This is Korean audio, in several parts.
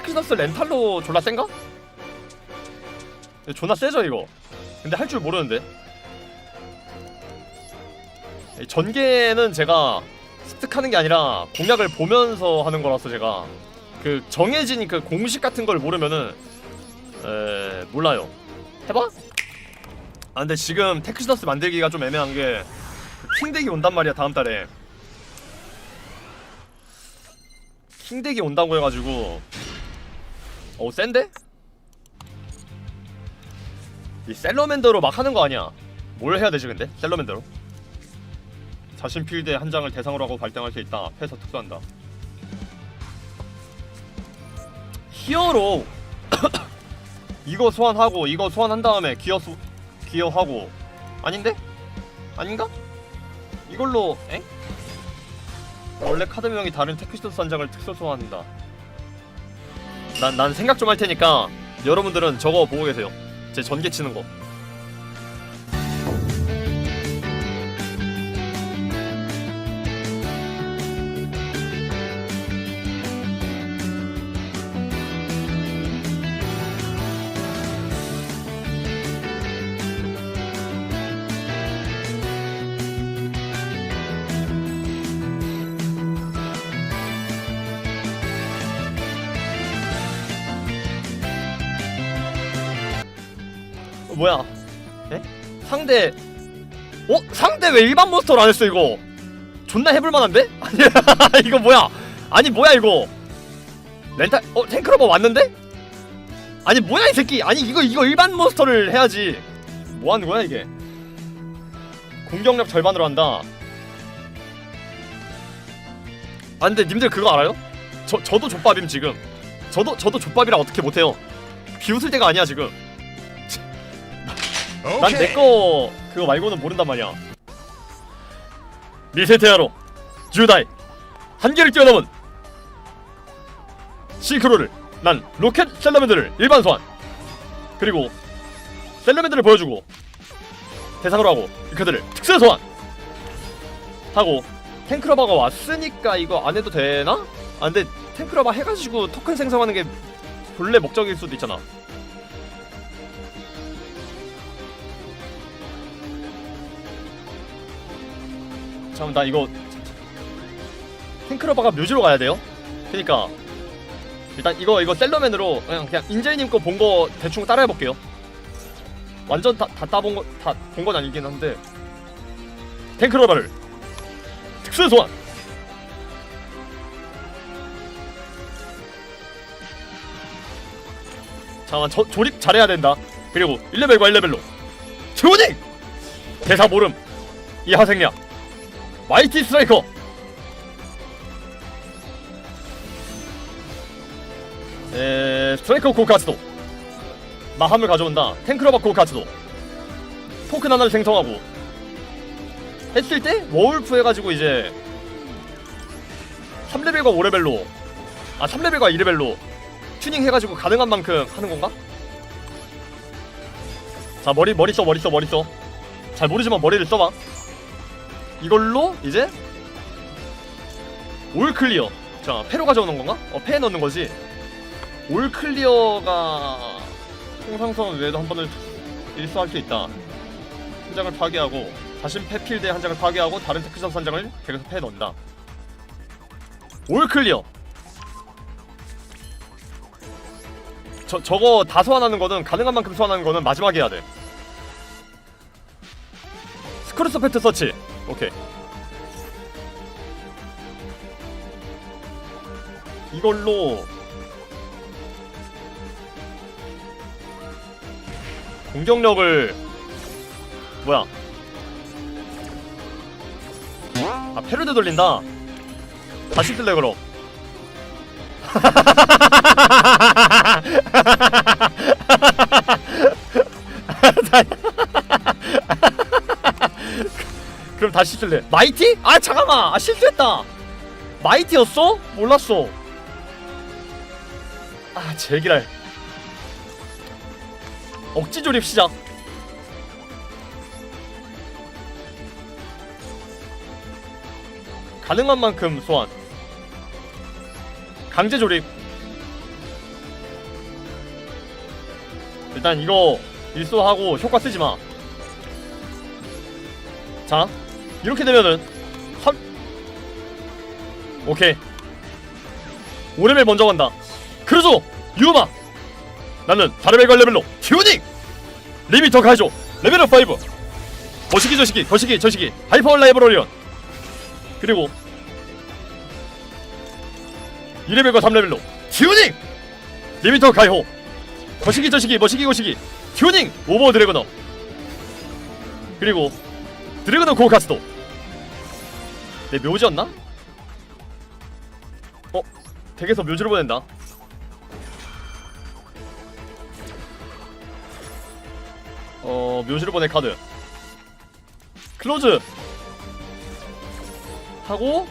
테크너스 렌탈로 졸라 센가? 존나 세죠 이거 근데 할 줄 모르는데 이 전개는 제가 습득하는 게 아니라 공략을 보면서 하는 거라서 제가 그 정해진 그 공식 같은 걸 모르면은 에 몰라요 해봐? 아 근데 지금 테크시너스 만들기가 좀 애매한 게 킹덱이 온단 말이야 다음 달에 킹덱이 온다고 해가지고 어 센데? 이 셀러맨더로 막 하는 거 아니야 뭘 해야 되지 근데? 셀러맨더로? 자신 필드에 한 장을 대상으로 하고 발등할 수 있다 앞에서 특수한다 히어로 이거 소환하고 이거 소환한 다음에 기어 소, 기어하고 아닌데? 아닌가? 이걸로 엥? 원래 카드 명이 다른 테크시더스 한 장을 특수 소환한다 난, 난 생각 좀 할 테니까 여러분들은 저거 보고 계세요. 제 전개 치는 거 어, 뭐야? 에? 상대 어? 상대 왜 일반 몬스터를 안 했어 이거? 존나 해볼 만한데? 아니 이거 뭐야? 아니 뭐야 이거? 렌탈 어 탱크로버 왔는데? 아니 뭐야 이 새끼? 아니 이거 이거 일반 몬스터를 해야지. 뭐 하는 거야 이게? 공격력 절반으로 한다. 아 근데 님들 그거 알아요? 저 저도 족밥임 지금. 저도 저도 족밥이라 어떻게 못해요? 비웃을 때가 아니야 지금. 난 내 거 그거 말고는 모른단 말이야. 미세테아로 주다이 한계를 뛰어넘은 싱크로를 난 로켓 셀러맨들을 일반 소환 그리고 셀러맨들을 보여주고 대상으로 하고 그들을 특수 소환 하고 탱크러버가 왔으니까 이거 안 해도 되나? 아 근데 탱크러버 해가지고 토큰 생성하는 게 본래 목적일 수도 있잖아. 잠깐 나 이거 탱크러버가 묘지로 가야 돼요. 그니까 일단 이거 이거 셀러맨으로 그냥 그냥 인제이님 거 본 거 대충 따라해 볼게요. 완전 다 다 따본 거 다 본 건 아니긴 한데 탱크러버를 특수 소환. 잠깐만 저, 조립 잘해야 된다. 그리고 1레벨과 1레벨로 조닉 대사 모름 이 하생량 마이티 스트라이커. 에 스트라이커 고카츠도. 마함을 가져온다. 탱크러버 고카츠도. 토큰 하나를 생성하고. 했을 때 워울프 해가지고 이제 3레벨과 5레벨로 아 3레벨과 2레벨로 튜닝 해가지고 가능한 만큼 하는 건가? 자 머리 머리 써 머리 써 머리 써잘 모르지만 머리를 써봐 이걸로 이제 올 클리어. 자 패로 가져오는 건가? 어 패에 넣는 거지. 올 클리어가 통상선 외에도 한 번을 일수할 수 있다. 한 장을 파괴하고 자신 패 필드에 한 장을 파괴하고 다른 테크션 한 장을 계속 패에 넣는다. 올 클리어. 저, 저거 다 소환하는 거는 가능한 만큼 소환하는 거는 마지막에 해야 돼. 스크루스 패트 서치 오케이. 이걸로 공격력을 뭐야? 아 패러드 돌린다. 다시 쓸래 그럼 그럼 다시 실수래 마이티? 아 잠깐만. 아 실수했다. 마이티였어? 몰랐어. 아 제기랄. 억지 조립 시작. 가능한 만큼 소환. 강제 조립. 일단 이거 일소하고 효과 쓰지마. 자. 이렇게 되면은 한 오케이. 오레벨 먼저 간다. 그래서 유마! 나는 다르벨과 레벨로 튜닝! 리미터 가죠. 레벨업 5 거시기 저시기 거시기 저시기 하이퍼 라이브러리언. 그리고 2레벨과 3레벨로 튜닝! 리미터 가이호 거시기 저시기 머시기 거시기 튜닝! 오버 드래그너 그리고 드래그너 고 가스도 내 묘지였나? 어? 댁에서 묘지를 보낸다 어... 묘지를 보낸 카드 클로즈! 하고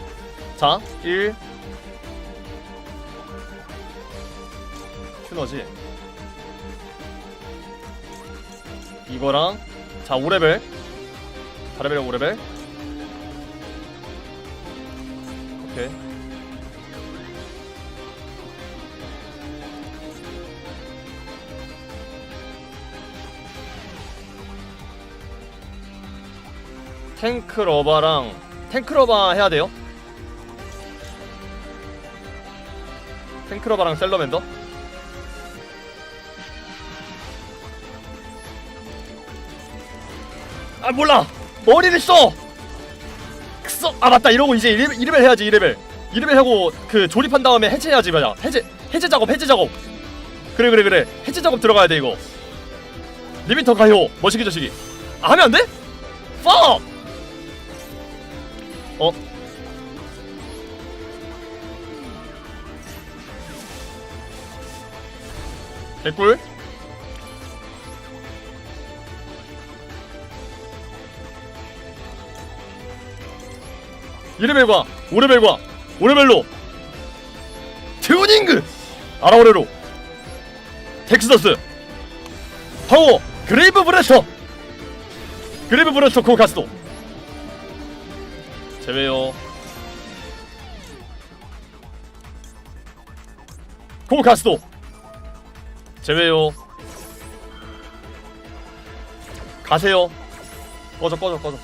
자 1. 큐너지 이거랑 자 5레벨 4레벨 5레벨 오케이 탱크 러바랑 탱크 러바 해야 돼요? 탱크 러바랑 셀러맨더? 아 몰라 머리를 써! 써! 아 맞다 이러고 이제 1, 2레벨 해야지 2레벨 2레벨 하고 그 조립한 다음에 해체해야지 맞아 해체 해체 작업 해체 작업 그래 그래 그래 해체 작업 들어가야 돼 이거 리미터 가요 멋지기 저시기 아, 하면 안 돼? 퍽! 어? 개꿀? 1레벨과 5레벨과 5레벨로 튜닝글! 아라오레로 텍스더스 파워 그레이브 브레셔 그레이브 브레셔 코카스도. 제외요. 코카스도. 제외요. 가세요. 꺼져 꺼져 꺼져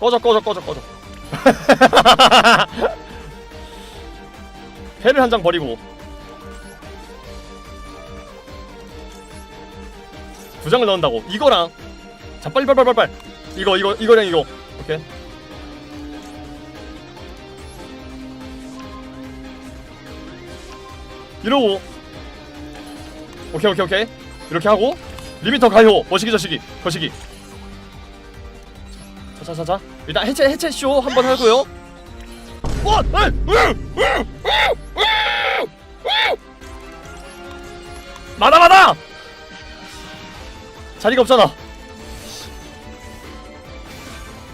꺼져. 꺼져 꺼져 꺼져. 패를 한 장 버리고. 두 장을 넣는다고. 이거랑. 자 빨리 빨리 빨리 빨리. 이거 이거 이거랑 이거. 오케이. 이러고. 오케이 오케이 오케이. 이렇게 하고. 리미터 가요. 거시기 저시기. 거시기. 자자자 일단 해체 해체 쇼 한번 하고요. 와! 많아 많아! 자리가 없잖아.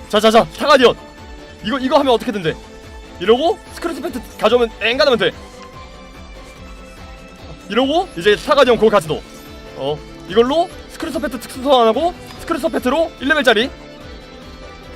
자자자 타가디언 이거 이거 하면 어떻게든 돼. 이러고 스크래치 패트 가져오면 엥가나면 돼. 이러고 이제 타가디언 그거 가지도. 어 이걸로 스크래치 패트 특수 소환하고 스크래치 패트로 1레벨짜리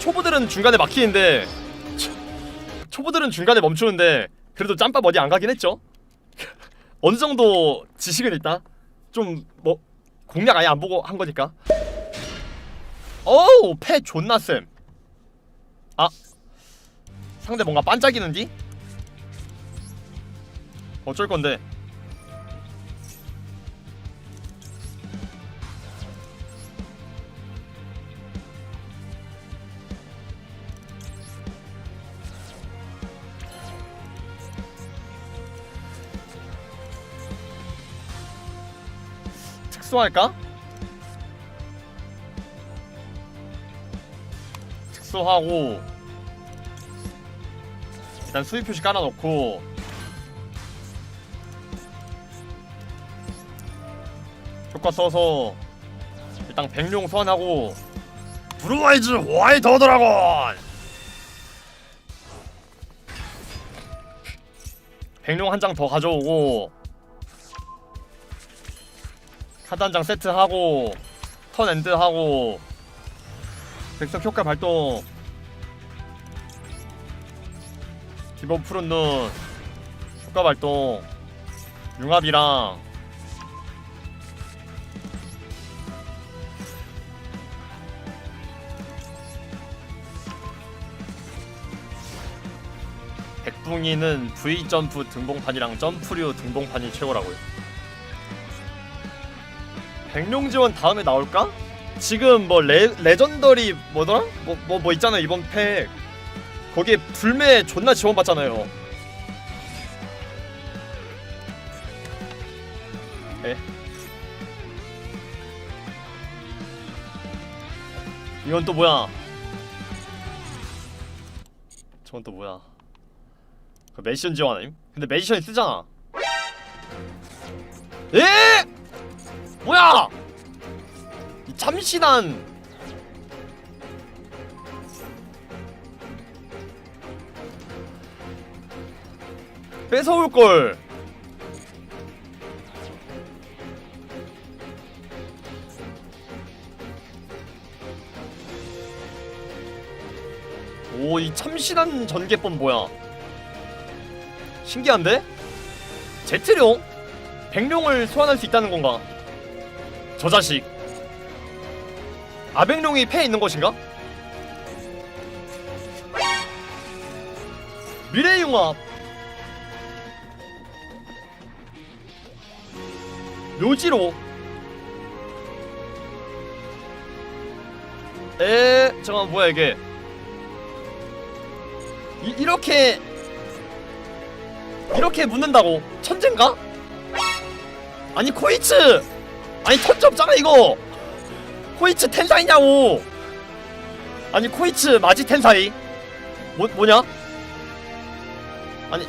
초보들은 중간에 막히는데 초, 초보들은 중간에 멈추는데 그래도 짬밥 어디 안 가긴 했죠? 어느 정도 지식은 있다. 좀 뭐 공략 아예 안 보고 한 거니까. 어우 패 존나 쌤. 아 상대 뭔가 반짝이는디? 어쩔 건데? 특수할까? 특수하고 일단 수입 표시 깔아놓고 효과 써서 일단 백룡 소환하고 브루와이즈 화이트 드라곤 백룡 한 장 더 가져오고 카드 한장 세트하고 턴 엔드하고. 백석 효과 발동. 디버프 푸른 눈. 효과 발동. 융합이랑. 백붕이는 V 점프 등봉판이랑 점프류 등봉판이 최고라고요. 백룡 지원 다음에 나올까? 지금 뭐 레, 레전더리 뭐더라? 뭐 뭐뭐 있잖아 이번 팩 거기에 불매 존나 지원 받잖아요. 에? 이건 또 뭐야? 저건 또 뭐야? 그 매시션 지원 아님? 근데 매시션이 쓰잖아. 에? 뭐야? 이 참신한 뺏어올 걸. 오, 이 참신한 전개법 뭐야? 신기한데? 제트룡? 백룡을 소환할 수 있다는 건가? 저 자식. 아백룡이 패에 있는 것인가? 미래융합. 묘지로. 에 잠깐 뭐야 이게? 이, 이렇게 이렇게 묻는다고? 천재인가? 아니 코이츠 아니 턴지 없잖아 이거 코이츠 텐사이냐고 아니 코이츠 마지 텐사이 뭐, 뭐냐? 아니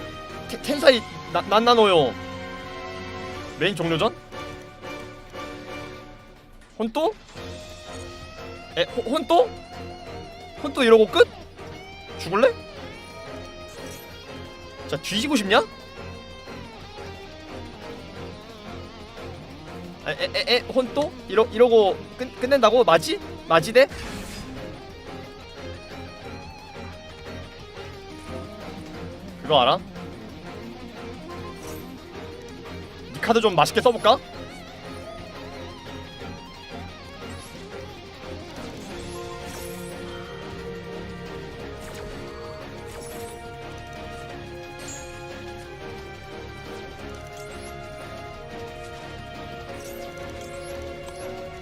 텐, 텐사이 나, 난나노요 메인 종료전? 혼또? 에 호, 혼또? 혼또 이러고 끝? 죽을래? 자 뒤지고 싶냐? 에에에 혼또? 이러 이러고 끝 끝낸다고 맞지? 맞이대? 그거 알아? 이 카드 좀 맛있게 써볼까?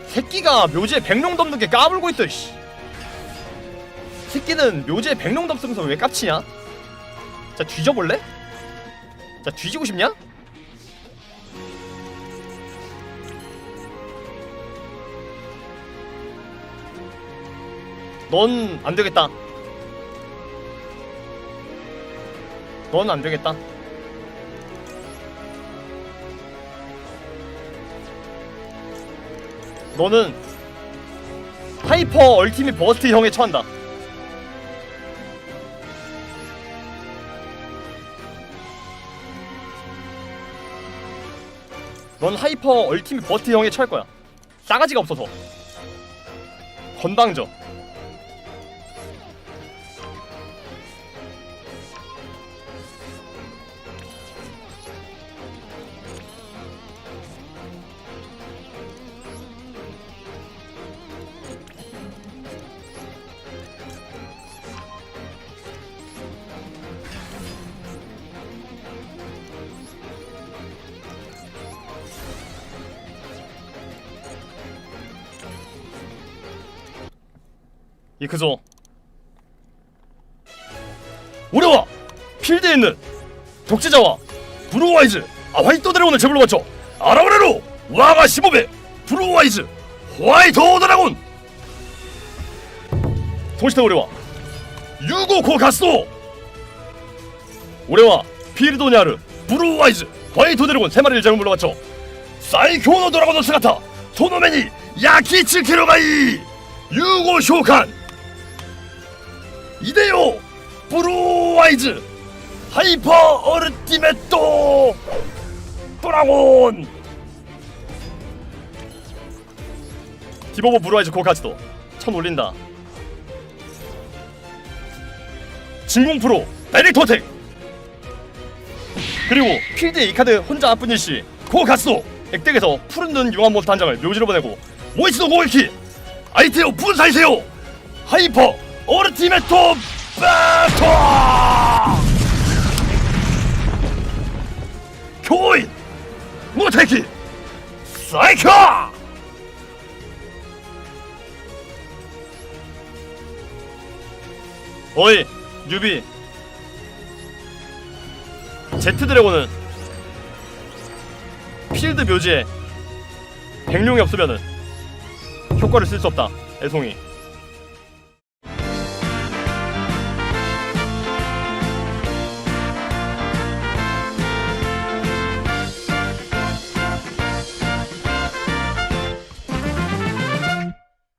새끼가 묘지에 백룡 덮는 게 까불고 있어 씨. 새끼는 묘지에 백룡 덮으면서 왜 깝치냐? 자 뒤져볼래? 자 뒤지고 싶냐? 넌 안되겠다 넌 안되겠다 너는 하이퍼 얼티밋 버스트 형에 처한다. 넌 하이퍼 얼티밋 버스트 형에 처할 거야. 싸가지가 없어서. 건방져. 이 그죠? 오려와! 필드에 있는 독재자와 브루와이즈! 아 화이트 드래곤을 제물로 바쳐 아라브레로! 와가 15배 브루와이즈! 화이트 드라곤! 소시타 오레와! 유고코 가스도! 오레와 피르도냐르! 브루와이즈! 화이트 드래곤 세 마리를 잘못 물러맞죠 사이코노 드라곤 스가타! 소노메니 야키츠 키로가이! 유고 쇼칸 이데요 브루와이즈 하이퍼 어르티메토 드라곤. 디버버 브루와이즈 고카츠도. 천 올린다. 진공 프로 어택. 그리고 필드에 이 카드 혼자 아픈 일시 고가스도. 액덱에서 푸른 눈 용암 몬스터 한 장을 묘지로 보내고 모이스도 고일키 아이테오 분사이세요. 하이퍼 어르티메토 배터! 교인 모테키 사이코 어이 뉴비. 제트 드래곤은 필드 묘지에 백룡이 없으면은 효과를 쓸 수 없다 애송이